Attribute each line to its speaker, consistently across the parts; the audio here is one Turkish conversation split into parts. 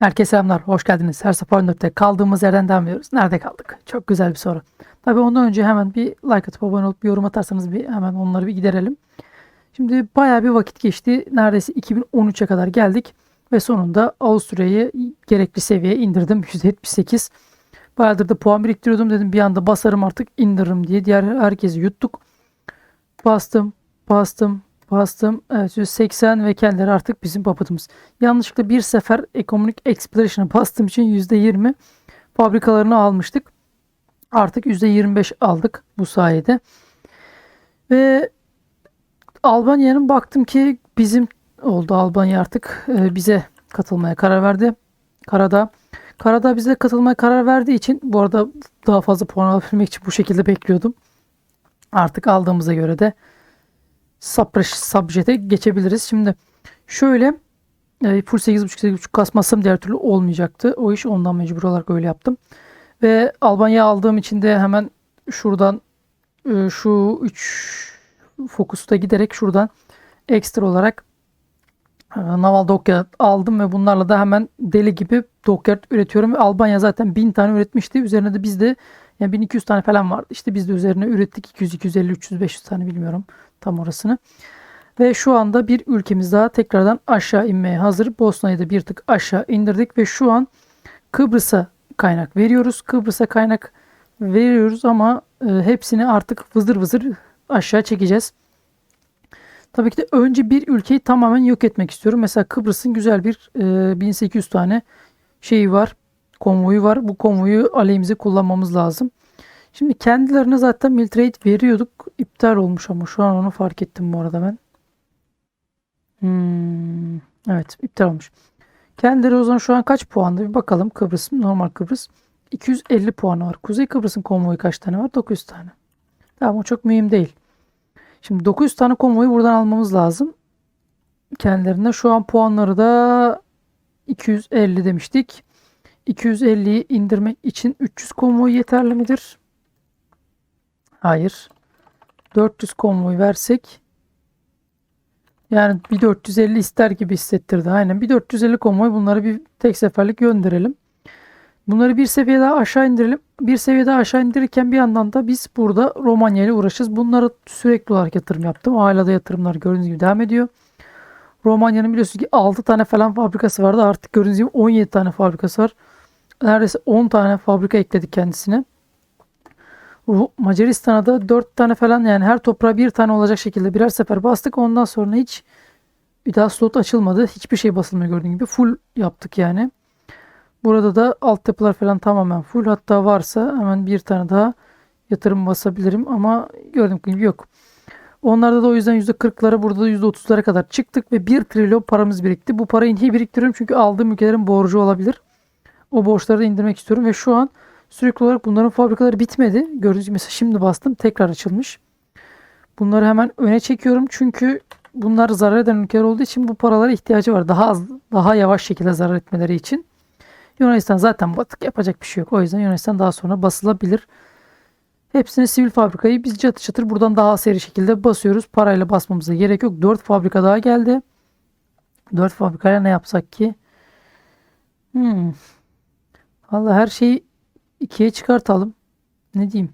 Speaker 1: Herkese selamlar, hoş geldiniz. Her Spor 4'te kaldığımız yerden devam ediyoruz. Nerede kaldık? Çok güzel bir soru. Tabii ondan önce hemen bir like atıp abone olup bir yorum atarsanız bir hemen onları bir giderelim. Şimdi bayağı bir vakit geçti. Neredeyse 2013'e kadar geldik. Ve sonunda Avusturya'yı gerekli seviyeye indirdim. %78. Bayağıdır da puan biriktiriyordum. Dedim bir anda basarım artık indiririm diye. Diğer herkesi yuttuk. Bastım, bastım, bastım. Evet 180 ve kendileri artık bizim papatımız. Yanlışlıkla bir sefer Economic Exploration'a bastığım için %20 fabrikalarını almıştık. Artık %25 aldık bu sayede. Ve Albanya'nın baktım ki bizim oldu. Albanya artık e, bize katılmaya karar verdi. Karada. Karada bize katılmaya karar verdiği için bu arada daha fazla puan alabilmek için bu şekilde bekliyordum. Artık aldığımıza göre de subjet'e geçebiliriz. Şimdi şöyle e, full 8.5 8.5 kasmazsam diğer türlü olmayacaktı. O iş ondan mecbur olarak öyle yaptım. Ve Albanya aldığım için de hemen şuradan e, şu 3 fokusta giderek şuradan ekstra olarak e, Naval Dockyard aldım ve bunlarla da hemen deli gibi Dockyard üretiyorum. Ve Albanya zaten 1000 tane üretmişti. Üzerine de bizde yani 1200 tane falan vardı. İşte biz de üzerine ürettik 200, 250, 300, 500 tane bilmiyorum tam orasını. Ve şu anda bir ülkemiz daha tekrardan aşağı inmeye hazır. Bosna'yı da bir tık aşağı indirdik ve şu an Kıbrıs'a kaynak veriyoruz. Kıbrıs'a kaynak veriyoruz ama e, hepsini artık vızır vızır aşağı çekeceğiz. Tabii ki de önce bir ülkeyi tamamen yok etmek istiyorum. Mesela Kıbrıs'ın güzel bir e, 1800 tane şeyi var. Konvoyu var. Bu konvoyu aleyhimize kullanmamız lazım. Şimdi kendilerine zaten miltrade veriyorduk. İptal olmuş ama şu an onu fark ettim bu arada ben. Hmm, evet iptal olmuş. Kendileri o zaman şu an kaç puanda bir bakalım. Kıbrıs normal Kıbrıs. 250 puanı var. Kuzey Kıbrıs'ın konvoyu kaç tane var? 900 tane. Tamam o çok mühim değil. Şimdi 900 tane konvoyu buradan almamız lazım. Kendilerine şu an puanları da 250 demiştik. 250'yi indirmek için 300 konvoy yeterli midir? Hayır. 400 konvoy versek yani bir 450 ister gibi hissettirdi. Aynen bir 450 konvoy bunları bir tek seferlik gönderelim. Bunları bir seviye daha aşağı indirelim. Bir seviye daha aşağı indirirken bir yandan da biz burada Romanya ile uğraşacağız. Bunları sürekli olarak yatırım yaptım. Hala da yatırımlar gördüğünüz gibi devam ediyor. Romanya'nın biliyorsunuz ki 6 tane falan fabrikası vardı. Artık gördüğünüz gibi 17 tane fabrikası var. Neredeyse 10 tane fabrika ekledik kendisine. Macaristan'a da 4 tane falan yani her toprağa bir tane olacak şekilde birer sefer bastık. Ondan sonra hiç bir daha slot açılmadı. Hiçbir şey basılmıyor gördüğün gibi. Full yaptık yani. Burada da altyapılar falan tamamen full. Hatta varsa hemen bir tane daha yatırım basabilirim ama gördüğüm gibi yok. Onlarda da o yüzden %40'lara burada da %30'lara kadar çıktık ve 1 trilyon paramız birikti. Bu parayı niye biriktiriyorum? Çünkü aldığım ülkelerin borcu olabilir. O borçları da indirmek istiyorum ve şu an sürekli olarak bunların fabrikaları bitmedi. Gördüğünüz gibi mesela şimdi bastım tekrar açılmış. Bunları hemen öne çekiyorum çünkü bunlar zarar eden ülkeler olduğu için bu paralara ihtiyacı var. Daha az, daha yavaş şekilde zarar etmeleri için. Yunanistan zaten batık yapacak bir şey yok. O yüzden Yunanistan daha sonra basılabilir. Hepsini sivil fabrikayı biz çatır çatır buradan daha seri şekilde basıyoruz. Parayla basmamıza gerek yok. 4 fabrika daha geldi. 4 fabrikaya ne yapsak ki? Hmm. Valla her şeyi ikiye çıkartalım. Ne diyeyim?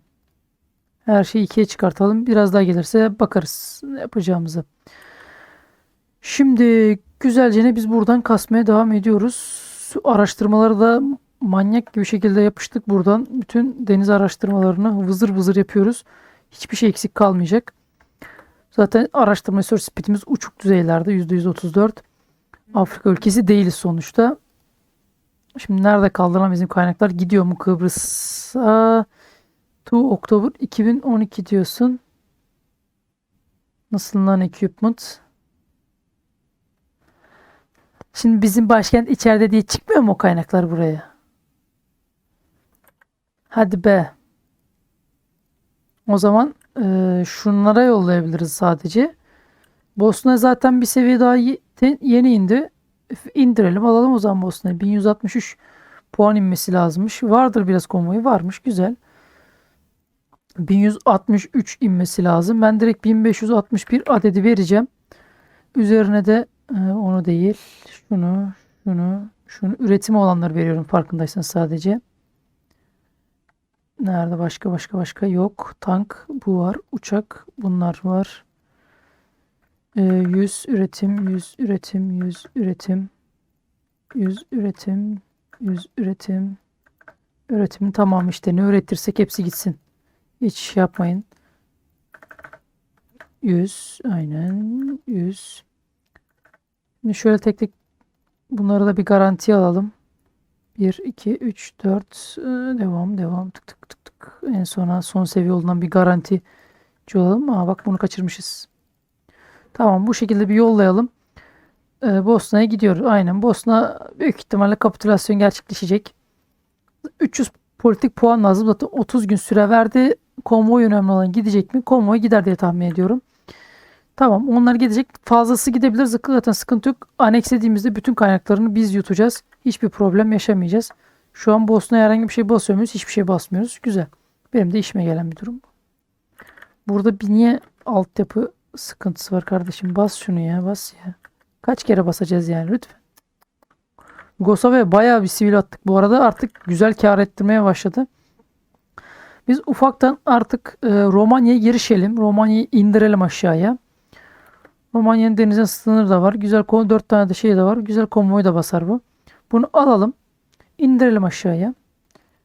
Speaker 1: Her şeyi ikiye çıkartalım. Biraz daha gelirse bakarız yapacağımızı. Şimdi güzelce ne biz buradan kasmaya devam ediyoruz. Araştırmaları da manyak gibi şekilde yapıştık buradan. Bütün deniz araştırmalarını vızır vızır yapıyoruz. Hiçbir şey eksik kalmayacak. Zaten araştırma research speedimiz uçuk düzeylerde %134. Afrika ülkesi değiliz sonuçta. Şimdi nerede kaldı lan bizim kaynaklar? Gidiyor mu Kıbrıs'a? 2 Oktober 2012 diyorsun. Nasıl lan equipment? Şimdi bizim başkent içeride diye çıkmıyor mu o kaynaklar buraya? Hadi be. O zaman e, şunlara yollayabiliriz sadece. Bosna zaten bir seviye daha yeni indi. İndirelim alalım o zaman Bosna'yı. 1163 puan inmesi lazımmış. Vardır biraz konvoyu varmış güzel. 1163 inmesi lazım. Ben direkt 1561 adedi vereceğim. Üzerine de e, onu değil şunu şunu Şunu üretimi olanları veriyorum farkındaysan sadece. Nerede başka başka başka yok. Tank bu var. Uçak bunlar var. Ee, 100 üretim, 100 üretim, 100 üretim. 100 üretim, 100 üretim. Üretim tamam işte ne üretirsek hepsi gitsin. Hiç şey yapmayın. 100 aynen 100. Şimdi şöyle tek tek bunları da bir garantiye alalım. 1, 2, 3, 4 devam devam tık tık tık tık. En sona son seviye olduğundan bir garanti olalım. Aa bak bunu kaçırmışız. Tamam bu şekilde bir yollayalım. Ee, Bosna'ya gidiyoruz. Aynen Bosna büyük ihtimalle kapitülasyon gerçekleşecek. 300 politik puan lazım. Zaten 30 gün süre verdi. Konvoy önemli olan gidecek mi? Konvoy gider diye tahmin ediyorum. Tamam onlar gidecek. Fazlası gidebilir. Zaten sıkıntı yok. Anekslediğimizde bütün kaynaklarını biz yutacağız. Hiçbir problem yaşamayacağız. Şu an Bosna'ya herhangi bir şey basıyor muyuz? Hiçbir şey basmıyoruz. Güzel. Benim de işime gelen bir durum. Burada bir niye altyapı sıkıntısı var kardeşim? Bas şunu ya bas ya. Kaç kere basacağız yani lütfen. Yugoslavya bayağı bir sivil attık. Bu arada artık güzel kar ettirmeye başladı. Biz ufaktan artık e, Romanya'ya girişelim. Romanya'yı indirelim aşağıya. Romanya'nın denizin sınırı da var. Güzel 4 tane de şey de var. Güzel konvoy da basar bu. Bunu alalım. indirelim aşağıya.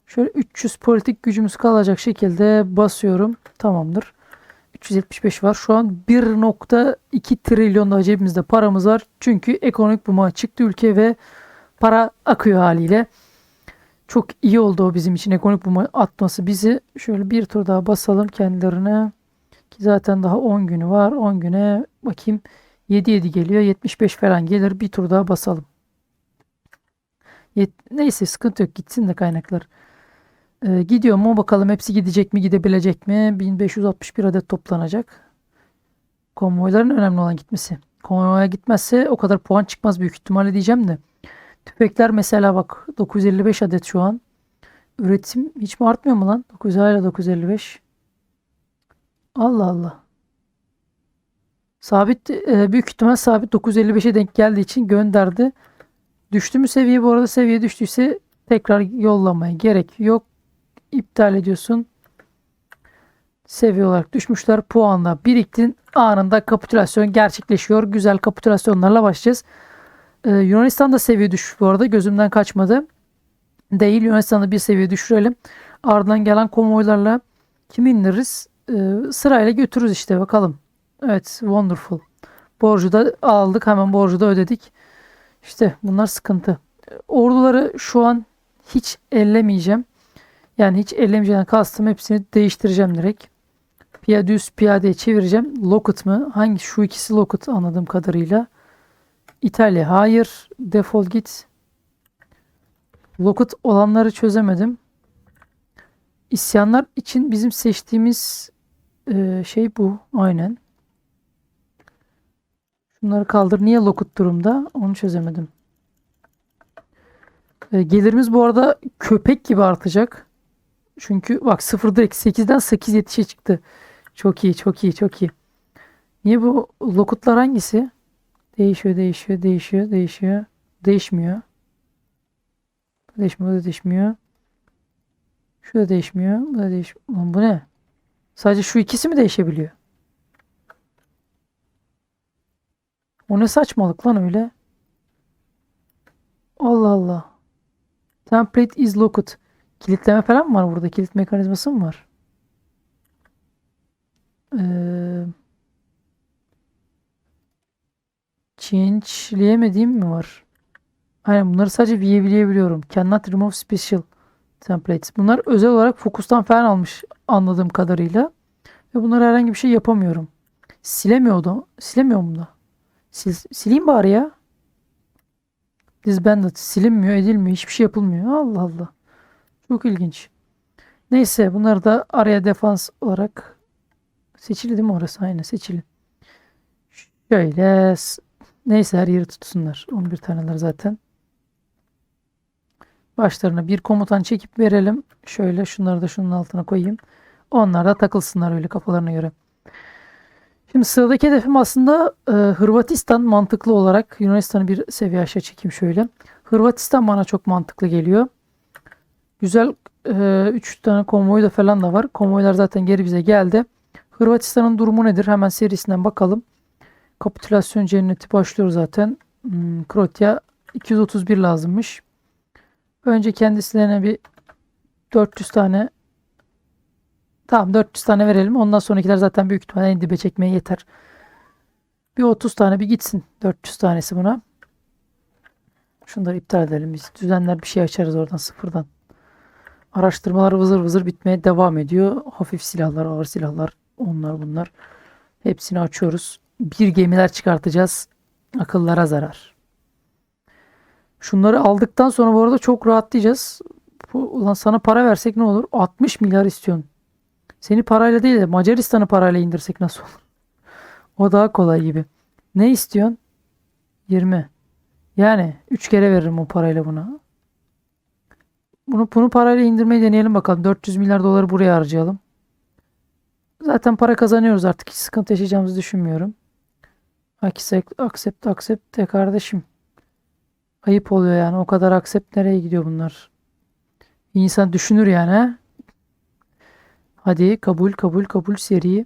Speaker 1: Şöyle 300 politik gücümüz kalacak şekilde basıyorum. Tamamdır. 375 var. Şu an 1.2 trilyon da cebimizde paramız var. Çünkü ekonomik buma çıktı ülke ve para akıyor haliyle. Çok iyi oldu o bizim için ekonomik buma atması bizi. Şöyle bir tur daha basalım kendilerine. Ki zaten daha 10 günü var. 10 güne bakayım 7-7 geliyor. 75 falan gelir. Bir tur daha basalım. Yet Neyse sıkıntı yok. Gitsin de kaynaklar. Ee, gidiyor mu bakalım hepsi gidecek mi gidebilecek mi? 1561 adet toplanacak. Konvoyların önemli olan gitmesi. Konvoya gitmezse o kadar puan çıkmaz büyük ihtimalle diyeceğim de. Tüfekler mesela bak 955 adet şu an. Üretim hiç mi artmıyor mu lan? 9 hala 955. Allah Allah. Sabit e, büyük ihtimal sabit 955'e denk geldiği için gönderdi. Düştü mü seviye bu arada seviye düştüyse tekrar yollamaya gerek yok. İptal ediyorsun. Seviye olarak düşmüşler. Puanla biriktin. Anında kapitülasyon gerçekleşiyor. Güzel kapitülasyonlarla başlayacağız. Ee, Yunanistan'da seviye düşmüş bu arada. Gözümden kaçmadı. Değil. Yunanistan'da bir seviye düşürelim. Ardından gelen konvoylarla kimi indiririz? Ee, sırayla götürürüz işte bakalım. Evet. Wonderful. Borcu da aldık. Hemen borcu da ödedik. İşte bunlar sıkıntı. Orduları şu an hiç ellemeyeceğim. Yani hiç ellemeyeceğim kastım hepsini değiştireceğim direkt. Piyade düz piyadeye çevireceğim. Locket mı? Hangi? Şu ikisi Locket anladığım kadarıyla. İtalya hayır. Defol git. Locket olanları çözemedim. İsyanlar için bizim seçtiğimiz e, şey bu. Aynen. Şunları kaldır. Niye Locket durumda? Onu çözemedim. E, gelirimiz bu arada köpek gibi artacak. Çünkü bak 0 direkt 8'den 8 yetişe çıktı. Çok iyi, çok iyi, çok iyi. Niye bu lokutlar hangisi? Değişiyor, değişiyor, değişiyor, değişiyor. Değişmiyor. Değişmiyor, da değişmiyor. Şu da değişmiyor. Bu da değişmiyor. Lan bu ne? Sadece şu ikisi mi değişebiliyor? O ne saçmalık lan öyle? Allah Allah. Template is locked. Kilitleme falan mı var burada? Kilit mekanizması mı var? Ee, change'leyemediğim mi var? Aynen bunları sadece view'leyebiliyorum. Cannot remove special templates. Bunlar özel olarak fokustan falan almış anladığım kadarıyla. Ve bunları herhangi bir şey yapamıyorum. Silemiyordu. Silemiyorum da. Sil, sileyim bari ya. Disbanded. Silinmiyor, edilmiyor. Hiçbir şey yapılmıyor. Allah Allah. Çok ilginç. Neyse bunları da araya defans olarak seçili değil mi orası? Aynen seçili. Şöyle neyse her yeri tutsunlar. 11 taneler zaten. Başlarına bir komutan çekip verelim. Şöyle şunları da şunun altına koyayım. Onlar da takılsınlar öyle kafalarına göre. Şimdi sıradaki hedefim aslında e, Hırvatistan mantıklı olarak Yunanistan'ı bir seviye aşağı çekeyim şöyle. Hırvatistan bana çok mantıklı geliyor. Güzel 3 tane konvoy da falan da var. Konvoylar zaten geri bize geldi. Hırvatistan'ın durumu nedir? Hemen serisinden bakalım. Kapitülasyon cenneti başlıyor zaten. Hmm, Krotya 231 lazımmış. Önce kendisine bir 400 tane Tamam 400 tane verelim. Ondan sonrakiler zaten büyük ihtimalle en dibe çekmeye yeter. Bir 30 tane bir gitsin. 400 tanesi buna. Şunları iptal edelim. Biz düzenler bir şey açarız oradan sıfırdan. Araştırmalar vızır vızır bitmeye devam ediyor. Hafif silahlar, ağır silahlar, onlar bunlar. Hepsini açıyoruz. Bir gemiler çıkartacağız. Akıllara zarar. Şunları aldıktan sonra bu arada çok rahatlayacağız. Ulan sana para versek ne olur? 60 milyar istiyorsun. Seni parayla değil de Macaristan'ı parayla indirsek nasıl olur? O daha kolay gibi. Ne istiyorsun? 20. Yani 3 kere veririm o parayla buna. Bunu, bunu parayla indirmeyi deneyelim bakalım. 400 milyar doları buraya harcayalım. Zaten para kazanıyoruz artık. Hiç sıkıntı yaşayacağımızı düşünmüyorum. Accept, accept, accept de kardeşim. Ayıp oluyor yani. O kadar accept nereye gidiyor bunlar? İnsan düşünür yani. He? Hadi kabul kabul kabul seri.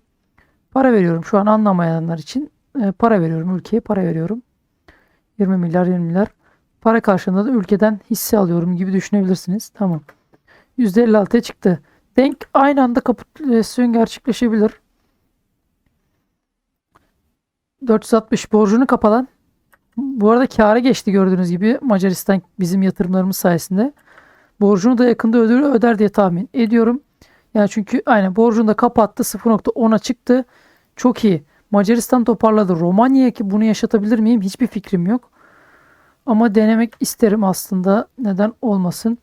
Speaker 1: Para veriyorum şu an anlamayanlar için. E, para veriyorum ülkeye para veriyorum. 20 milyar 20 milyar. Para karşılığında da ülkeden hisse alıyorum gibi düşünebilirsiniz. Tamam. %56'ya çıktı. Denk aynı anda kapitülasyon gerçekleşebilir. 460 borcunu kapalan. Bu arada kâra geçti gördüğünüz gibi Macaristan bizim yatırımlarımız sayesinde. Borcunu da yakında öder, öder diye tahmin ediyorum. Yani çünkü aynen borcunu da kapattı 0.10'a çıktı. Çok iyi. Macaristan toparladı. Romanya'ya ki bunu yaşatabilir miyim? Hiçbir fikrim yok. Ama denemek isterim aslında. Neden olmasın?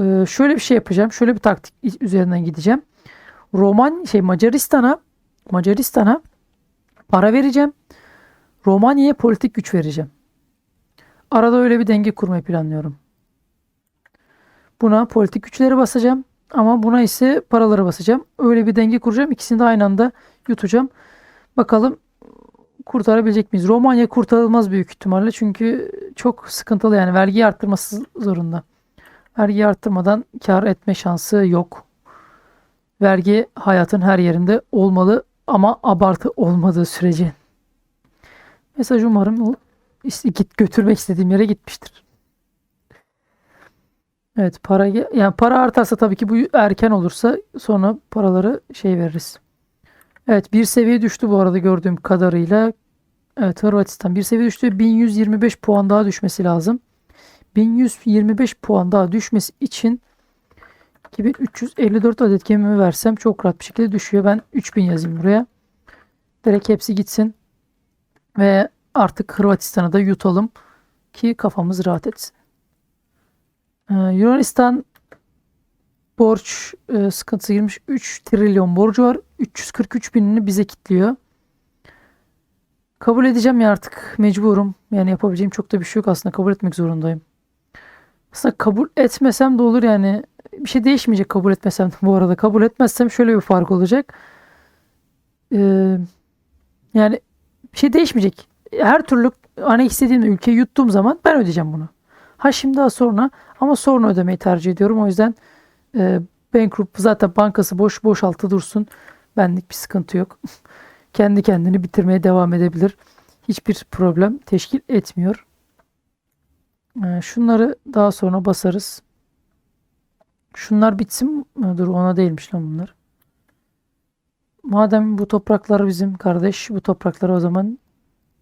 Speaker 1: Ee, şöyle bir şey yapacağım. Şöyle bir taktik üzerinden gideceğim. Roman şey Macaristan'a Macaristan'a para vereceğim. Romanya'ya politik güç vereceğim. Arada öyle bir denge kurmayı planlıyorum. Buna politik güçleri basacağım. Ama buna ise paraları basacağım. Öyle bir denge kuracağım. İkisini de aynı anda yutacağım. Bakalım kurtarabilecek miyiz? Romanya kurtarılmaz büyük ihtimalle. Çünkü çok sıkıntılı yani. Vergiyi arttırması zorunda. Vergiyi arttırmadan kar etme şansı yok. Vergi hayatın her yerinde olmalı ama abartı olmadığı sürece. Mesaj umarım git götürmek istediğim yere gitmiştir. Evet para yani para artarsa tabii ki bu erken olursa sonra paraları şey veririz. Evet bir seviye düştü bu arada gördüğüm kadarıyla. Evet Hırvatistan bir seviye düştü. 1125 puan daha düşmesi lazım. 1125 puan daha düşmesi için 2354 adet gemimi versem çok rahat bir şekilde düşüyor. Ben 3000 yazayım buraya. Direkt hepsi gitsin. Ve artık Hırvatistan'ı da yutalım ki kafamız rahat etsin. Ee, Yunanistan borç e, sıkıntısı girmiş. 3 trilyon borcu var. 343 binini bize kilitliyor. Kabul edeceğim ya artık mecburum. Yani yapabileceğim çok da bir şey yok aslında. Kabul etmek zorundayım. Aslında kabul etmesem de olur yani. Bir şey değişmeyecek kabul etmesem de bu arada. Kabul etmezsem şöyle bir fark olacak. Ee, yani bir şey değişmeyecek. Her türlü hani istediğim ülkeyi yuttuğum zaman ben ödeyeceğim bunu. Ha şimdi daha sonra ama sonra ödemeyi tercih ediyorum. O yüzden e, Bankrupt zaten bankası boş boşaltı dursun. Benlik bir sıkıntı yok. Kendi kendini bitirmeye devam edebilir. Hiçbir problem teşkil etmiyor. E, şunları daha sonra basarız. Şunlar bitsin. Dur ona değilmiş lan bunlar. Madem bu topraklar bizim kardeş, bu topraklara o zaman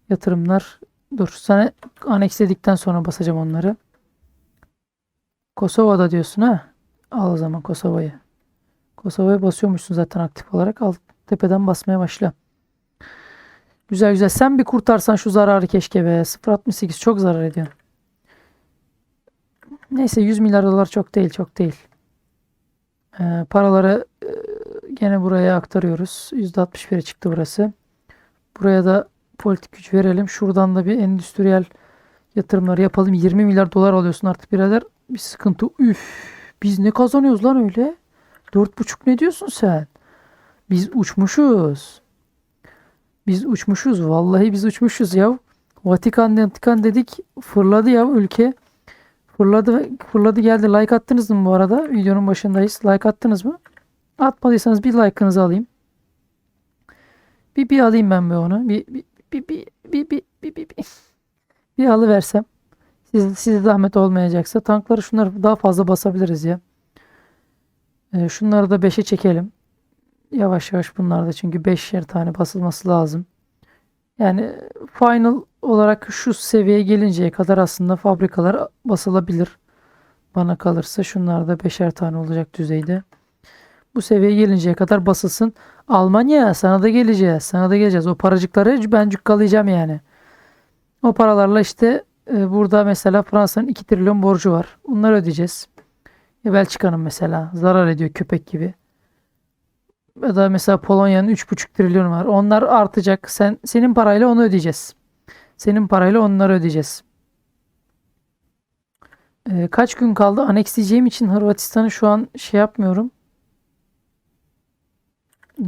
Speaker 1: yatırımlar dur sana aneksledikten sonra basacağım onları. Kosova'da diyorsun ha. Al o zaman Kosova'yı. Kosova'ya basıyormuşsun zaten aktif olarak. Al tepeden basmaya başla. Güzel güzel. Sen bir kurtarsan şu zararı keşke be. 0.68 çok zarar ediyor. Neyse 100 milyar dolar çok değil çok değil. Ee, paraları e, gene buraya aktarıyoruz. %61'e çıktı burası. Buraya da politik güç verelim. Şuradan da bir endüstriyel yatırımları yapalım. 20 milyar dolar alıyorsun artık birader bir sıkıntı. Üf. Biz ne kazanıyoruz lan öyle? Dört buçuk ne diyorsun sen? Biz uçmuşuz. Biz uçmuşuz. Vallahi biz uçmuşuz ya. Vatikan Vatikan dedik. Fırladı ya ülke. Fırladı fırladı geldi. Like attınız mı bu arada? Videonun başındayız. Like attınız mı? Atmadıysanız bir like'ınızı alayım. Bir bir alayım ben bir onu. Bir bir bir bir bir bir bir bir, bir. bir alıversem. Siz, size zahmet olmayacaksa tankları şunları daha fazla basabiliriz ya. Ee, şunları da 5'e çekelim. Yavaş yavaş bunlar da çünkü 5'er tane basılması lazım. Yani final olarak şu seviyeye gelinceye kadar aslında fabrikalar basılabilir. Bana kalırsa şunlar da 5'er tane olacak düzeyde. Bu seviyeye gelinceye kadar basılsın. Almanya sana da geleceğiz. Sana da geleceğiz. O paracıkları ben cukkalayacağım yani. O paralarla işte e, burada mesela Fransa'nın 2 trilyon borcu var. Bunları ödeyeceğiz. Ya Belçika'nın mesela zarar ediyor köpek gibi. Ya da mesela Polonya'nın 3,5 trilyon var. Onlar artacak. Sen senin parayla onu ödeyeceğiz. Senin parayla onları ödeyeceğiz. Ee, kaç gün kaldı? Aneksleyeceğim için Hırvatistan'ı şu an şey yapmıyorum.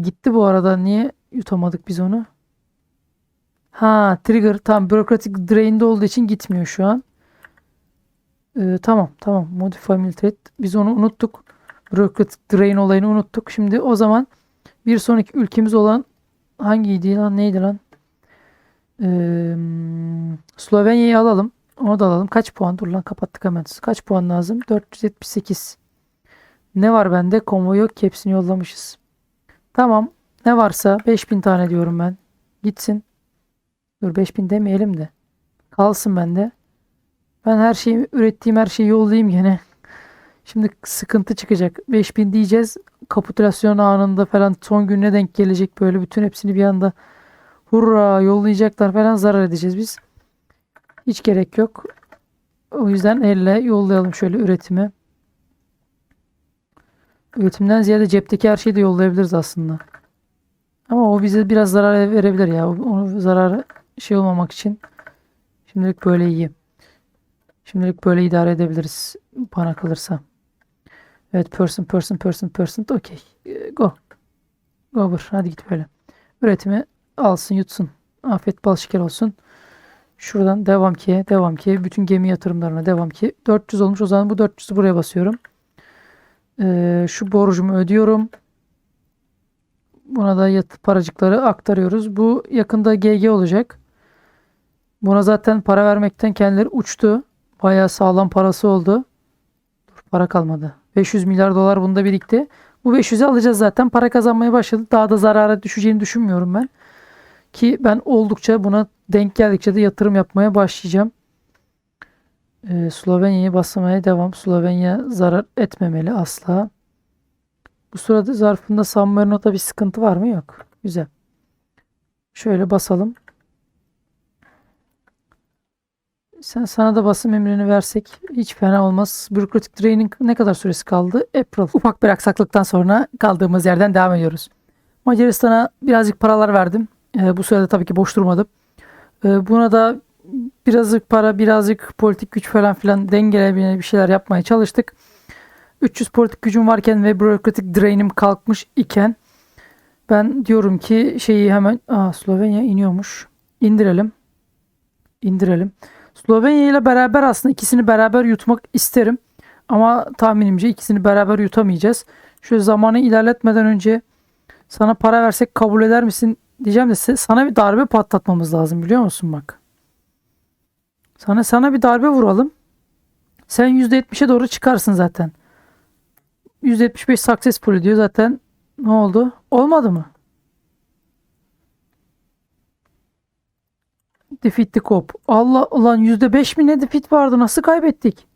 Speaker 1: Gitti bu arada. Niye yutamadık biz onu? Ha, trigger tam bürokratik drain'de olduğu için gitmiyor şu an. Ee, tamam, tamam. Modify military. Biz onu unuttuk. Bürokratik drain olayını unuttuk. Şimdi o zaman bir sonraki ülkemiz olan hangiydi lan? Neydi lan? Ee, Slovenya'yı alalım. Onu da alalım. Kaç puan? Dur lan kapattık hemen. Kaç puan lazım? 478. Ne var bende? Konvoy yok hepsini yollamışız. Tamam. Ne varsa 5000 tane diyorum ben. Gitsin. Dur 5000 demeyelim de. Kalsın bende. Ben her şeyi ürettiğim her şeyi yollayayım gene. Şimdi sıkıntı çıkacak. 5000 diyeceğiz. Kapitülasyon anında falan son gününe denk gelecek böyle bütün hepsini bir anda hurra yollayacaklar falan zarar edeceğiz biz. Hiç gerek yok. O yüzden elle yollayalım şöyle üretimi. Üretimden ziyade cepteki her şeyi de yollayabiliriz aslında. Ama o bize biraz zarar verebilir ya. Onu zarar şey olmamak için şimdilik böyle iyi. Şimdilik böyle idare edebiliriz bana kalırsa. Evet person person person person okey. Go. Go bur. Hadi git böyle. Üretimi alsın yutsun. Afiyet bal şeker olsun. Şuradan devam ki devam ki bütün gemi yatırımlarına devam ki 400 olmuş o zaman bu 400'ü buraya basıyorum. Ee, şu borcumu ödüyorum. Buna da yat paracıkları aktarıyoruz. Bu yakında GG olacak. Buna zaten para vermekten kendileri uçtu. Bayağı sağlam parası oldu. Dur, para kalmadı. 500 milyar dolar bunda birikti. Bu 500'ü alacağız zaten. Para kazanmaya başladı. Daha da zarara düşeceğini düşünmüyorum ben. Ki ben oldukça buna denk geldikçe de yatırım yapmaya başlayacağım. Ee, Slovenya'yı basmaya devam. Slovenya zarar etmemeli asla. Bu sırada zarfında San Marino'da bir sıkıntı var mı? Yok. Güzel. Şöyle basalım. Sen sana da basım emrini versek hiç fena olmaz. Bürokratik training ne kadar süresi kaldı? April. Ufak bir aksaklıktan sonra kaldığımız yerden devam ediyoruz. Macaristan'a birazcık paralar verdim. Ee, bu sırada tabii ki boş durmadım. Ee, buna da birazcık para, birazcık politik güç falan filan dengeleyebilme bir şeyler yapmaya çalıştık. 300 politik gücüm varken ve bürokratik drainim kalkmış iken ben diyorum ki şeyi hemen Aa, Slovenya iniyormuş. İndirelim. İndirelim. Slovenya ile beraber aslında ikisini beraber yutmak isterim. Ama tahminimce ikisini beraber yutamayacağız. Şöyle zamanı ilerletmeden önce sana para versek kabul eder misin diyeceğim de sana bir darbe patlatmamız lazım biliyor musun bak. Sana sana bir darbe vuralım. Sen %70'e doğru çıkarsın zaten. %75 successful diyor zaten. Ne oldu? Olmadı mı? Defeat the cop. Allah ulan %5 mi ne defeat vardı? Nasıl kaybettik?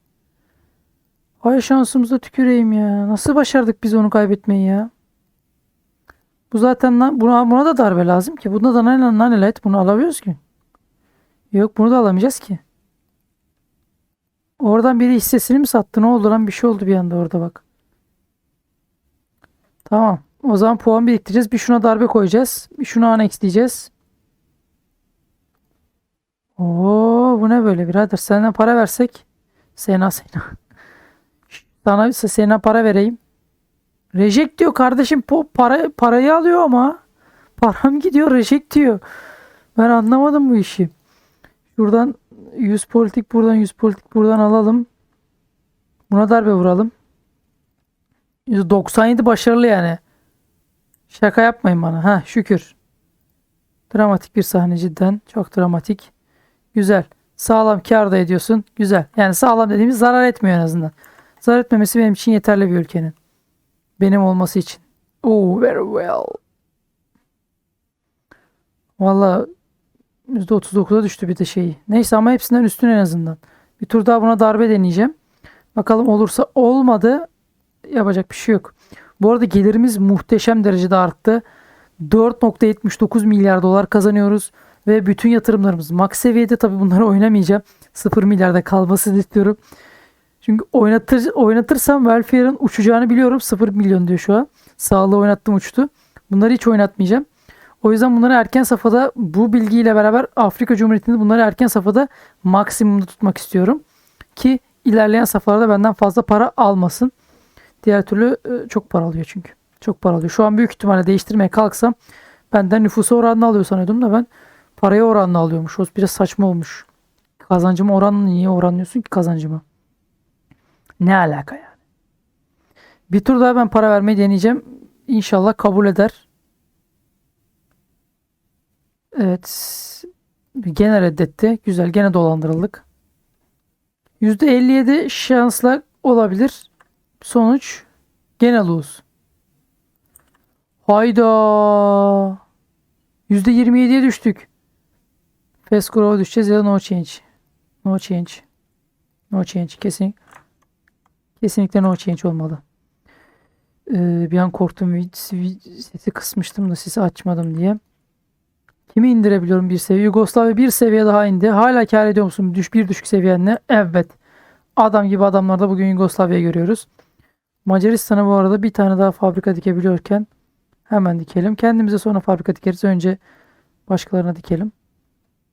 Speaker 1: Ay şansımıza tüküreyim ya. Nasıl başardık biz onu kaybetmeyi ya? Bu zaten buna, buna da darbe lazım ki. Bunda da nane nane bunu alabiliyoruz ki. Yok bunu da alamayacağız ki. Oradan biri hissesini mi sattı? Ne oldu lan? Bir şey oldu bir anda orada bak. Tamam. O zaman puan biriktireceğiz. Bir şuna darbe koyacağız. Bir şuna annex diyeceğiz. Oo bu ne böyle birader? Senden para versek. Sena Sena. Sana Sena para vereyim. Reject diyor kardeşim po- para parayı alıyor ama param gidiyor reject diyor. Ben anlamadım bu işi. Şuradan 100 politik buradan 100 politik buradan alalım. Buna darbe vuralım. 197 başarılı yani. Şaka yapmayın bana. Ha şükür. Dramatik bir sahne cidden. Çok dramatik. Güzel. Sağlam kar da ediyorsun. Güzel. Yani sağlam dediğimiz zarar etmiyor en azından. Zarar etmemesi benim için yeterli bir ülkenin. Benim olması için. Oh very well. Valla %39'a düştü bir de şeyi. Neyse ama hepsinden üstün en azından. Bir tur daha buna darbe deneyeceğim. Bakalım olursa olmadı. Yapacak bir şey yok. Bu arada gelirimiz muhteşem derecede arttı. 4.79 milyar dolar kazanıyoruz. Ve bütün yatırımlarımız max seviyede. Tabii bunları oynamayacağım. 0 milyarda kalmasını istiyorum. Çünkü oynatır, oynatırsam welfare'ın uçacağını biliyorum. 0 milyon diyor şu an. Sağlığı oynattım uçtu. Bunları hiç oynatmayacağım. O yüzden bunları erken safhada bu bilgiyle beraber Afrika Cumhuriyeti'nde bunları erken safhada maksimumda tutmak istiyorum. Ki ilerleyen safhalarda benden fazla para almasın. Diğer türlü e, çok para alıyor çünkü. Çok para alıyor. Şu an büyük ihtimalle değiştirmeye kalksam benden nüfusa oranla alıyor sanıyordum da ben paraya oranla alıyormuş. O biraz saçma olmuş. Kazancıma oranla niye oranlıyorsun ki kazancıma? Ne alaka yani? Bir tur daha ben para vermeyi deneyeceğim. İnşallah kabul eder. Evet. Gene reddetti. Güzel. Gene dolandırıldık. %57 şansla olabilir. Sonuç gene lose. Hayda. %27'ye düştük. Fast grow'a düşeceğiz ya da no change. No change. No change. Kesin. Kesinlikle no change olmalı. Ee, bir an korktum. Sesi kısmıştım da sesi açmadım diye. Kimi indirebiliyorum bir seviye? Yugoslavya bir seviye daha indi. Hala kar ediyor musun? Düş, bir düşük seviyenle. Evet. Adam gibi adamlarda bugün Yugoslavya'yı görüyoruz. Macaristan'a bu arada bir tane daha fabrika dikebiliyorken hemen dikelim. Kendimize sonra fabrika dikeriz. Önce başkalarına dikelim.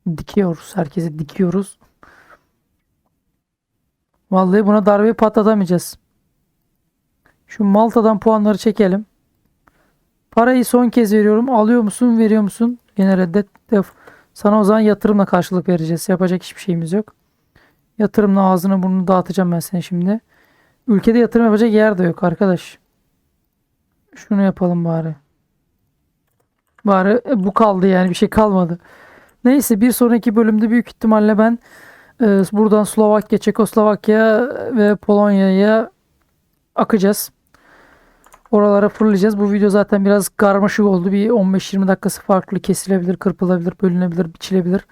Speaker 1: Dikiyoruz. Herkese dikiyoruz. Vallahi buna darbeyi patlatamayacağız. Şu Malta'dan puanları çekelim. Parayı son kez veriyorum. Alıyor musun? Veriyor musun? Gene reddet. Sana o zaman yatırımla karşılık vereceğiz. Yapacak hiçbir şeyimiz yok. Yatırımla ağzını burnunu dağıtacağım ben seni şimdi. Ülkede yatırım yapacak yer de yok arkadaş. Şunu yapalım bari. Bari e, bu kaldı yani bir şey kalmadı. Neyse bir sonraki bölümde büyük ihtimalle ben e, buradan Slovakya, Çekoslovakya ve Polonya'ya akacağız. Oralara fırlayacağız. Bu video zaten biraz karmaşık oldu. Bir 15-20 dakikası farklı kesilebilir, kırpılabilir, bölünebilir, biçilebilir.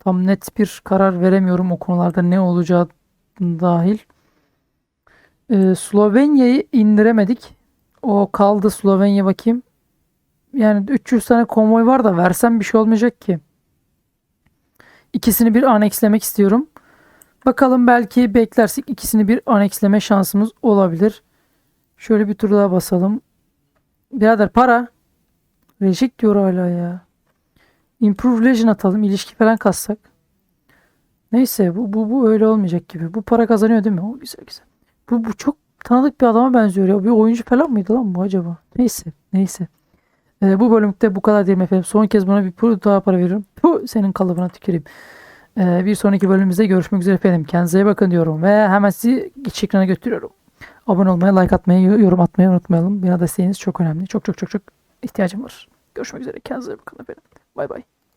Speaker 1: Tam net bir karar veremiyorum o konularda ne olacağı dahil. Ee, Slovenya'yı indiremedik. O kaldı Slovenya bakayım. Yani 300 tane konvoy var da versem bir şey olmayacak ki. İkisini bir anekslemek istiyorum. Bakalım belki beklersek ikisini bir aneksleme şansımız olabilir. Şöyle bir tur daha basalım. Birader para. Reject diyor hala ya. Improve Relation atalım. İlişki falan kassak. Neyse bu, bu, bu öyle olmayacak gibi. Bu para kazanıyor değil mi? O güzel güzel. Bu, bu çok tanıdık bir adama benziyor ya. Bir oyuncu falan mıydı lan bu acaba? Neyse. Neyse. Ee, bu bölümde bu kadar diyeyim efendim. Son kez buna bir daha para veriyorum. Bu senin kalıbına tüküreyim. Ee, bir sonraki bölümümüzde görüşmek üzere efendim. Kendinize iyi bakın diyorum. Ve hemen sizi iç ekrana götürüyorum. Abone olmayı, like atmayı, yorum atmayı unutmayalım. Bana desteğiniz çok önemli. Çok çok çok çok ihtiyacım var. Görüşmek üzere. Kendinize iyi bakın efendim. Bay bay.